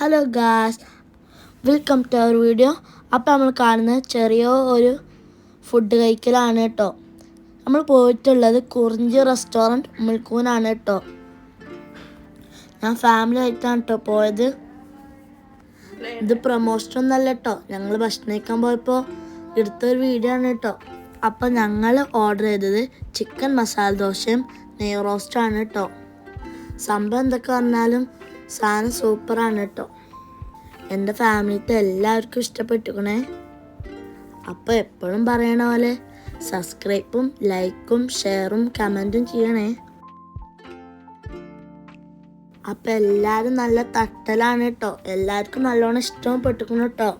Hello guys welcome to our video അപ്പോൾ നമ്മൾ കാണുന്നത് ചെറിയ ഒരു ഫുഡ് കഴിക്കലാണ് കേട്ടോ നമ്മൾ പോയിട്ടുള്ളത് കുറിഞ്ചി റെസ്റ്റോറന്റ് മുൽക്കൂനാണ് കേട്ടോ ഞാൻ ഫാമിലി ആയിട്ടാണ് കേട്ടോ പോയത്. ഇത് പ്രൊമോഷൻ ഒന്നല്ല കേട്ടോ ഞങ്ങൾ ഭക്ഷണം കഴിക്കാൻ പോയപ്പോൾ എടുത്തൊരു വീഡിയോ ആണ് കേട്ടോ അപ്പം ഞങ്ങൾ ഓർഡർ ചെയ്തത് ചിക്കൻ മസാല ദോശയും നെയ് റോസ്റ്റാണ് കേട്ടോ സംഭവം എന്തൊക്കെ പറഞ്ഞാലും സാധനം സൂപ്പറാണ് കേട്ടോ എന്റെ ഫാമിലിത്തെ എല്ലാവർക്കും ഇഷ്ടപ്പെട്ടുക്കണേ അപ്പോൾ എപ്പോഴും പറയണ പോലെ സബ്സ്ക്രൈബും ലൈക്കും ഷെയറും കമന്റും ചെയ്യണേ. അപ്പം എല്ലാവരും നല്ല തട്ടലാണ് കേട്ടോ എല്ലാവർക്കും നല്ലോണം ഇഷ്ടവും പെട്ടുക്കണം കേട്ടോ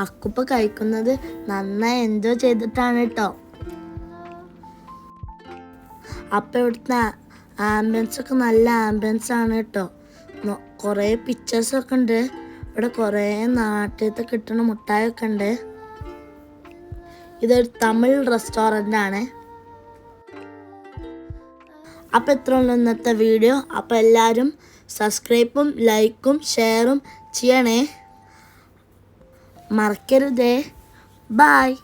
അക്കുപ്പ കഴിക്കുന്നത് നന്നായി എൻജോയ് ചെയ്തിട്ടാണ് കേട്ടോ അപ്പം ഇവിടുത്തെ ആംബുലൻസൊക്കെ നല്ല ആംബുലൻസ് ആണ് കേട്ടോ കുറേ പിക്ചേഴ്സൊക്കെ ഉണ്ട്. ഇവിടെ കുറേ നാട്ടിലത്തെ കിട്ടുന്ന മുട്ടായൊക്കെ ഉണ്ട്. ഇതൊരു തമിഴ് റെസ്റ്റോറന്റ് ആണ്. അപ്പം ഇത്ര ഉള്ളു ഇന്നത്തെ വീഡിയോ അപ്പം എല്ലാവരും സബ്സ്ക്രൈബും ലൈക്കും ഷെയറും ചെയ്യണേ. മറക്കരുതേ. ബായ്